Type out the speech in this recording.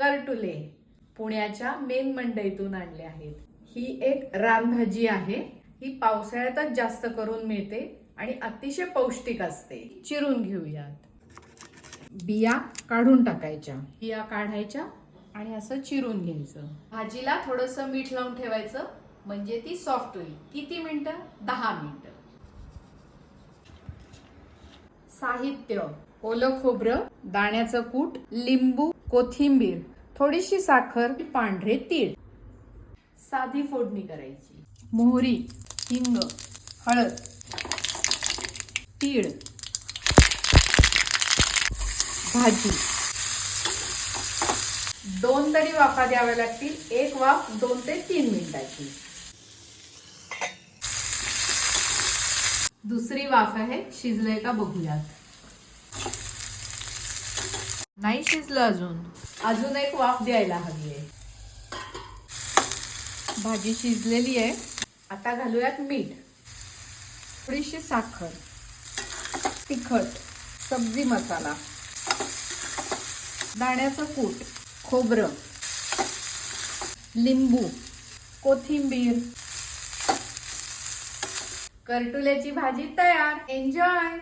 करटुले पुण्याच्या मेन मंडईतून आणले आहेत. ही एक रानभाजी आहे. ही पावसाळ्यातच जास्त करून मिळते आणि अतिशय पौष्टिक असते. चिरून घेऊयात. बिया काढून टाकायच्या. बिया काढायच्या आणि असं चिरून घ्यायचं. भाजीला थोडस मीठ लावून ठेवायचं. म्हणजे ती सॉफ्ट होईल. किती मिनिटं? दहा मिनिटं. साहित्य ओलं खोबरं दाण्याचं कूट लिंबू कोथिंबीर थोडीशी साखर पांढरे तीळ. साधी फोडणी करायची. मोहरी हिंग हळद तीळ भाजी. दोन तरी वाफा द्याव्या लागतील. एक वाफ दोन ते तीन मिनिटाची. दुसरी वाफ आहे शिजलंय का बघूयात. नाही शिजलं अजून. अजून एक वाफ द्यायला हवी आहे. भाजी शिजलेली आहे. आता घालूयात मीठ. थोडीशी साखर. तिखट. सब्जी मसाला. दाण्याचं कूट. खोबरं. लिंबू. कोथिंबीर. करटुल्याची भाजी तयार. एन्जॉय